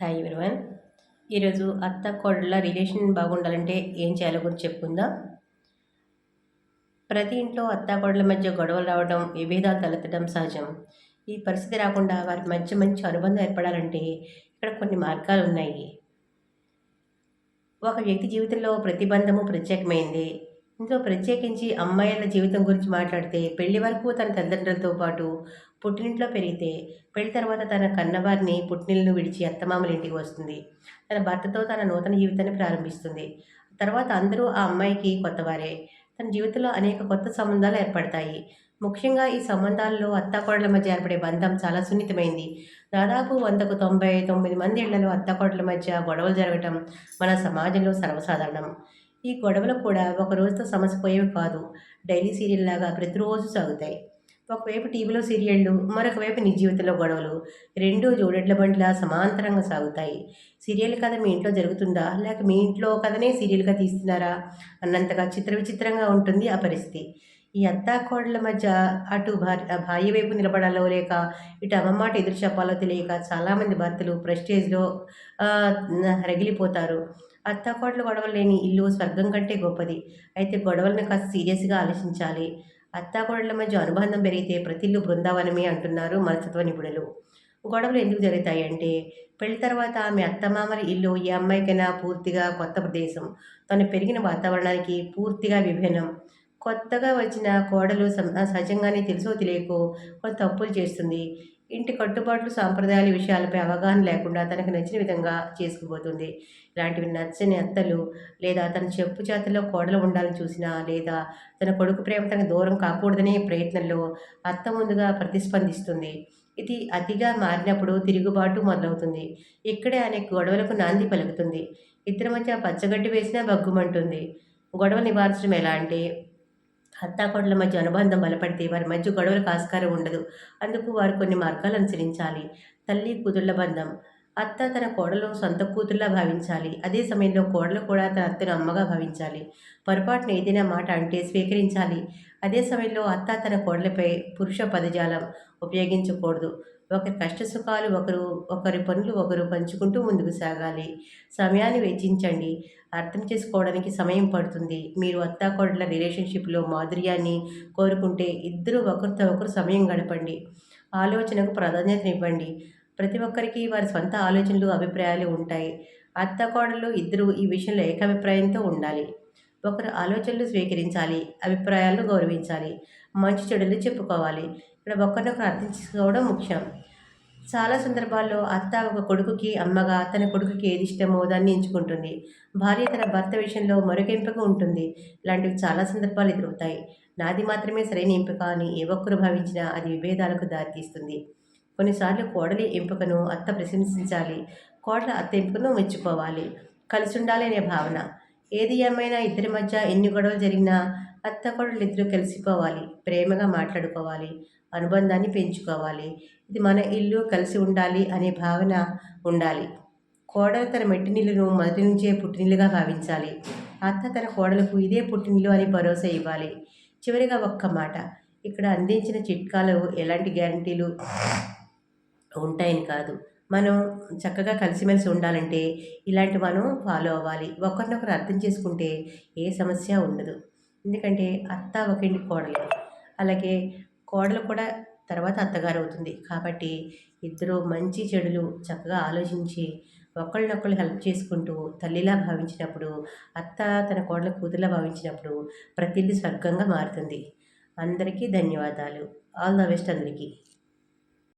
Hi everyone ఈరోజు అత్త కోడళ్ళ relation బాగుండాలంటే ఏం చేయాలో గురించి చెప్పుకుందాం. ప్రతి ఇంట్లో అత్త కోడళ్ళ మధ్య గొడవలు రావడం విభేదాలు తలెత్తడం సహజం. ఈ పరిస్థితి రాకుండా వారి మధ్య మంచి అనుబంధం ఏర్పడాలంటే ఇక్కడ కొన్ని మార్గాలు ఉన్నాయి. ఒక వ్యక్తి జీవితంలో ప్రతిబంధము ప్రత్యేకమైంది. ఇందులో ప్రత్యేకించి అమ్మాయిల జీవితం గురించి మాట్లాడితే పెళ్ళి వరకు తన తల్లిదండ్రులతో పాటు పుట్టినింట్లో పెరిగితే పెళ్ళి తర్వాత తన కన్నవారిని పుట్టినిల్లను విడిచి అత్తమామల ఇంటికి వస్తుంది. తన భర్తతో తన నూతన జీవితాన్ని ప్రారంభిస్తుంది. తర్వాత అందరూ ఆ అమ్మాయికి కొత్తవారే. తన జీవితంలో అనేక కొత్త సంబంధాలు ఏర్పడతాయి. ముఖ్యంగా ఈ సంబంధాల్లో అత్తాకోడల మధ్య ఏర్పడే బంధం చాలా సున్నితమైంది. దాదాపు వందకు తొంభై తొమ్మిది మంది ఇళ్ళలో అత్తాకోడల మధ్య గొడవలు జరగటం మన సమాజంలో సర్వసాధారణం. ఈ గొడవలు కూడా ఒక రోజుతో సమస్య పోయేవి కాదు. డైలీ సీరియల్ లాగా ప్రతిరోజు సాగుతాయి. ఒకవైపు టీవీలో సీరియళ్ళు మరొకవైపు నిజ జీవితంలో గొడవలు. రెండూ జోడెడ్ల బండ్లా సమాంతరంగా సాగుతాయి. సీరియల్ కథ మీ ఇంట్లో జరుగుతుందా? లేక మీ ఇంట్లో కథనే సీరియల్గా తీస్తున్నారా? అన్నంతగా చిత్ర విచిత్రంగా ఉంటుంది ఆ పరిస్థితి. ఈ అత్తాకోడల మధ్య అటు భార్య భార్య వైపు నిలబడాలో లేక ఇటు అమ్మ మాట ఎదురు చెప్పాలో తెలియక చాలామంది భర్తలు ప్రెస్టేజ్లో రగిలిపోతారు. అత్తాకోడలు గొడవలు లేని ఇల్లు స్వర్గం కంటే గొప్పది. అయితే గొడవలను కాస్త సీరియస్గా ఆలోచించాలి. అత్తాకోడల మధ్య అనుబంధం పెరిగితే ప్రతిల్లు బృందావనమే అంటున్నారు మనస్తత్వ నిపుణులు. గొడవలు ఎందుకు జరుగుతాయంటే పెళ్ళి తర్వాత ఆమె అత్తమామల ఇల్లు ఈ అమ్మాయికైనా పూర్తిగా కొత్త ప్రదేశం. తను పెరిగిన వాతావరణానికి పూర్తిగా విభిన్నం. కొత్తగా వచ్చిన కోడలు సహజంగానే తెలుసో తెలియకో కొన్ని తప్పులు చేస్తుంది. ఇంటి కట్టుబాట్లు సాంప్రదాయాల విషయాలపై అవగాహన లేకుండా తనకు నచ్చిన విధంగా చేసుకుపోతుంది. ఇలాంటివి నచ్చని అత్తలు లేదా తన చెప్పు చేతల్లో కోడలు ఉండాలని చూసినా లేదా తన కొడుకు ప్రేమ తనకు దూరం కాకూడదనే ప్రయత్నంలో అత్త ముందుగా ప్రతిస్పందిస్తుంది. ఇది అతిగా మారినప్పుడు తిరుగుబాటు మొదలవుతుంది. ఇక్కడే అనేక గొడవలకు నాంది పలుకుతుంది. ఇద్దరి మధ్య పచ్చగడ్డి వేసినా బగ్గుమంటుంది గొడవ నివారించడం ఎలా అంటే అత్తాకోడల మధ్య అనుబంధం బలపడితే వారి మధ్య గొడవలకు ఆస్కారం ఉండదు. అందుకు వారు కొన్ని మార్గాలు అనుసరించాలి. తల్లి కూతుళ్ళ బంధం. అత్త తన కోడలు సొంత కూతుర్లా భావించాలి. అదే సమయంలో కోడలు కూడా తన అత్తను అమ్మగా భావించాలి. పొరపాటున ఏదైనా మాట అంటే స్వీకరించాలి. అదే సమయంలో అత్త తన కోడలపై పురుష పదజాలం ఉపయోగించకూడదు. ఒకరి కష్ట సుఖాలు ఒకరు ఒకరి పనులు ఒకరు పంచుకుంటూ ముందుకు సాగాలి. సమయాన్ని వెచ్చించండి. అర్థం చేసుకోవడానికి సమయం పడుతుంది. మీరు అత్తాకోడల రిలేషన్షిప్లో మాధుర్యాన్ని కోరుకుంటే ఇద్దరు ఒకరితో ఒకరు సమయం గడపండి. ఆలోచనకు ప్రాధాన్యతనివ్వండి ప్రతి ఒక్కరికి వారి సొంత ఆలోచనలు అభిప్రాయాలు ఉంటాయి. అత్తకోడలు ఇద్దరు ఈ విషయంలో ఏకాభిప్రాయంతో ఉండాలి. ఒకరు ఆలోచనలు స్వీకరించాలి అభిప్రాయాలను గౌరవించాలి. మంచి చెడులు చెప్పుకోవాలి. ఇక్కడ ఒకరినొకరు అర్థం చేసుకోవడం ముఖ్యం. చాలా సందర్భాల్లో అత్త ఒక కొడుకుకి అమ్మగా తన కొడుకుకి ఏది ఇష్టమో దాన్ని ఎంచుకుంటుంది. భార్య తన భర్త విషయంలో మరొక ఎంపిక ఉంటుంది. ఇలాంటివి చాలా సందర్భాలు ఎదురవుతాయి. నాది మాత్రమే సరైన ఎంపిక అని ఏ ఒక్కరు భావించినా అది విభేదాలకు దారితీస్తుంది. కొన్నిసార్లు కోడలి ఎంపికను అత్త ప్రశంసించాలి. కోడల అత్త ఎంపికను మెచ్చుకోవాలి. కలిసి ఉండాలి అనే భావన. ఏది ఏమైనా ఇద్దరి మధ్య ఎన్ని గొడవలు జరిగినా అత్త కోడలు ఇద్దరు కలిసిపోవాలి ప్రేమగా మాట్లాడుకోవాలి అనుబంధాన్ని పెంచుకోవాలి. ఇది మన ఇల్లు కలిసి ఉండాలి అనే భావన ఉండాలి. కోడలు తన మెట్టినీళ్ళను మొదటి నుంచే పుట్టినీళ్ళుగా భావించాలి. అత్త తన కోడలకు ఇదే పుట్టినీళ్ళు అని భరోసా ఇవ్వాలి. చివరిగా ఒక్క మాట ఇక్కడ అందించిన చిట్కాలు ఎలాంటి గ్యారంటీలు ఉంటాయని కాదు. మనం చక్కగా కలిసిమెలిసి ఉండాలంటే ఇలాంటి మనం ఫాలో అవ్వాలి. ఒకరినొకరు అర్థం చేసుకుంటే ఏ సమస్య ఉండదు. ఎందుకంటే అత్త ఒక కోడలే. అలాగే కోడలు కూడా తర్వాత అత్తగారు అవుతుంది కాబట్టి ఇద్దరు మంచి చెడులు చక్కగా ఆలోచించి ఒకళ్ళనొకళ్ళు హెల్ప్ చేసుకుంటూ తల్లిలా భావించినప్పుడు అత్త తన కోడల కూతురులా భావించినప్పుడు ప్రతిదీ స్వర్గంగా మారుతుంది. అందరికీ ధన్యవాదాలు. ఆల్ ద బెస్ట్ అందరికీ.